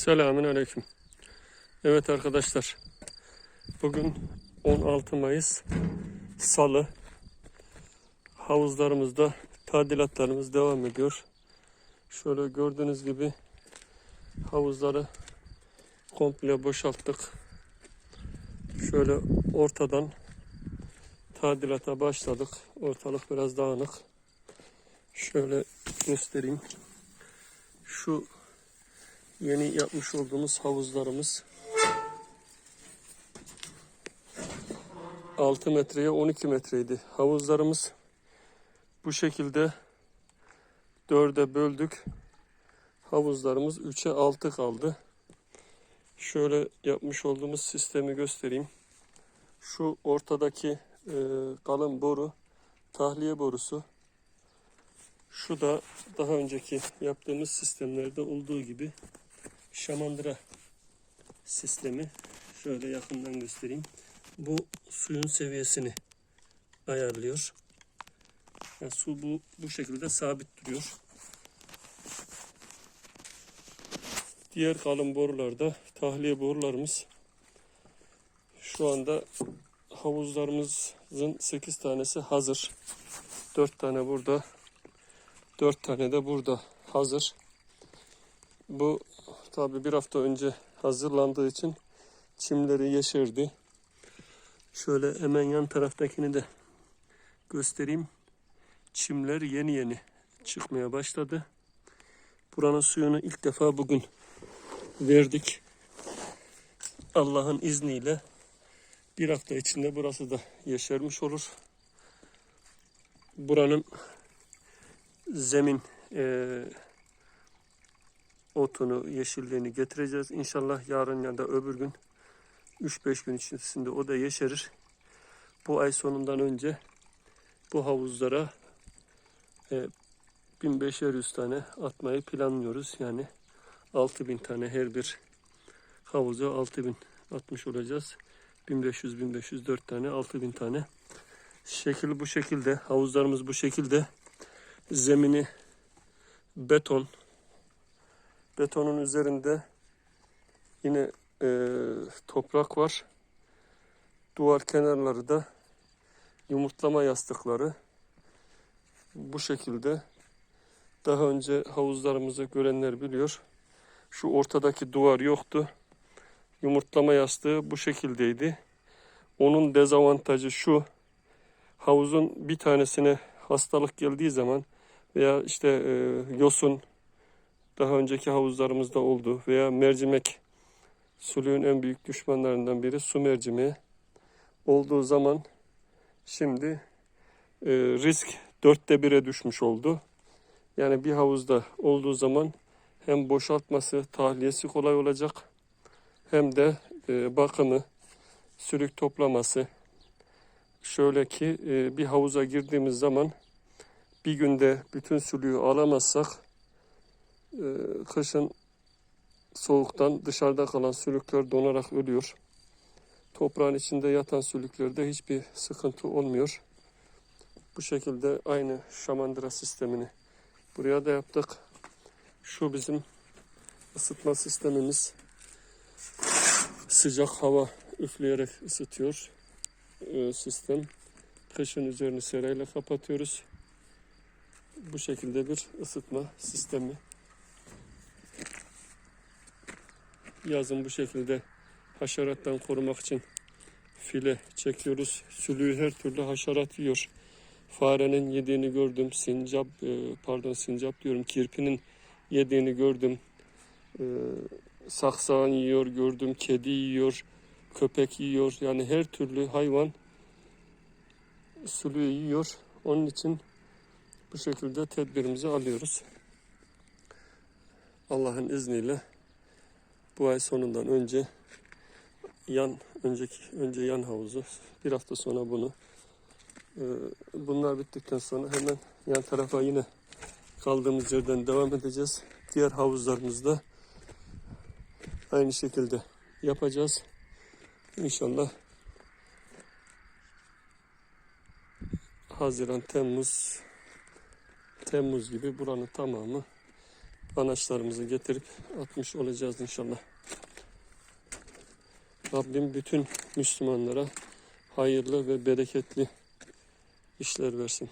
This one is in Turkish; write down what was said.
Selamün Aleyküm. Evet arkadaşlar. Bugün 16 Mayıs Salı. Havuzlarımızda tadilatlarımız devam ediyor. Şöyle gördüğünüz gibi havuzları komple boşalttık. Şöyle ortadan tadilata başladık. Ortalık biraz dağınık. Şöyle göstereyim. Şu yeni yapmış olduğumuz havuzlarımız 6 metreye 12 metreydi. Havuzlarımız bu şekilde 4'e böldük. Havuzlarımız 3'e 6 kaldı. Şöyle yapmış olduğumuz sistemi göstereyim. Şu ortadaki e, kalın boru tahliye borusu. Şu da daha önceki yaptığımız sistemlerde olduğu gibi şamandıra sistemi. Şöyle yakından göstereyim. Bu suyun seviyesini ayarlıyor. Yani su bu, bu şekilde sabit duruyor. Diğer kalın borularda tahliye borularımız şu anda havuzlarımızın 8 tanesi hazır. 4 tane burada, 4 tane de burada hazır. Bu tabi bir hafta önce hazırlandığı için çimleri yeşerdi. Şöyle hemen yan taraftakini de göstereyim. Çimler yeni yeni çıkmaya başladı. Buranın suyunu ilk defa bugün verdik. Allah'ın izniyle bir hafta içinde burası da yeşermiş olur. Buranın zemin eee otunu, yeşilliğini getireceğiz. İnşallah yarın ya da öbür gün 3-5 gün içerisinde o da yeşerir. Bu ay sonundan önce bu havuzlara e, 1500 tane atmayı planlıyoruz. Yani 6000 tane her bir havuza 6000 atmış olacağız. 1500 1500 4 tane 6000 tane. Şekil bu şekilde. Havuzlarımız bu şekilde. Zemini beton Betonun üzerinde yine e, toprak var. Duvar kenarları da yumurtlama yastıkları. Bu şekilde daha önce havuzlarımızı görenler biliyor. Şu ortadaki duvar yoktu. Yumurtlama yastığı bu şekildeydi. Onun dezavantajı şu. Havuzun bir tanesine hastalık geldiği zaman veya işte e, yosun daha önceki havuzlarımızda oldu veya mercimek suyun en büyük düşmanlarından biri su mercimeği olduğu zaman şimdi e, risk dörtte bire düşmüş oldu. Yani bir havuzda olduğu zaman hem boşaltması, tahliyesi kolay olacak hem de e, bakımı, sülük toplaması. Şöyle ki e, bir havuza girdiğimiz zaman bir günde bütün sülüğü alamazsak e, kışın soğuktan dışarıda kalan sülükler donarak ölüyor. Toprağın içinde yatan sülüklerde hiçbir sıkıntı olmuyor. Bu şekilde aynı şamandıra sistemini buraya da yaptık. Şu bizim ısıtma sistemimiz. Sıcak hava üfleyerek ısıtıyor e, sistem. Kışın üzerini serayla kapatıyoruz. Bu şekilde bir ısıtma sistemi. Yazın bu şekilde haşerattan korumak için file çekiyoruz. Sülüğü her türlü haşerat yiyor. Farenin yediğini gördüm. Sincap, e, pardon sincap diyorum. Kirpinin yediğini gördüm. E, saksağın yiyor gördüm. Kedi yiyor. Köpek yiyor. Yani her türlü hayvan sülüğü yiyor. Onun için bu şekilde tedbirimizi alıyoruz. Allah'ın izniyle bu ay sonundan önce yan önceki önce yan havuzu bir hafta sonra bunu e, bunlar bittikten sonra hemen yan tarafa yine kaldığımız yerden devam edeceğiz. Diğer havuzlarımızda aynı şekilde yapacağız. İnşallah Haziran, Temmuz Temmuz gibi buranın tamamı anaçlarımızı getirip atmış olacağız inşallah. Rabbim bütün Müslümanlara hayırlı ve bereketli işler versin.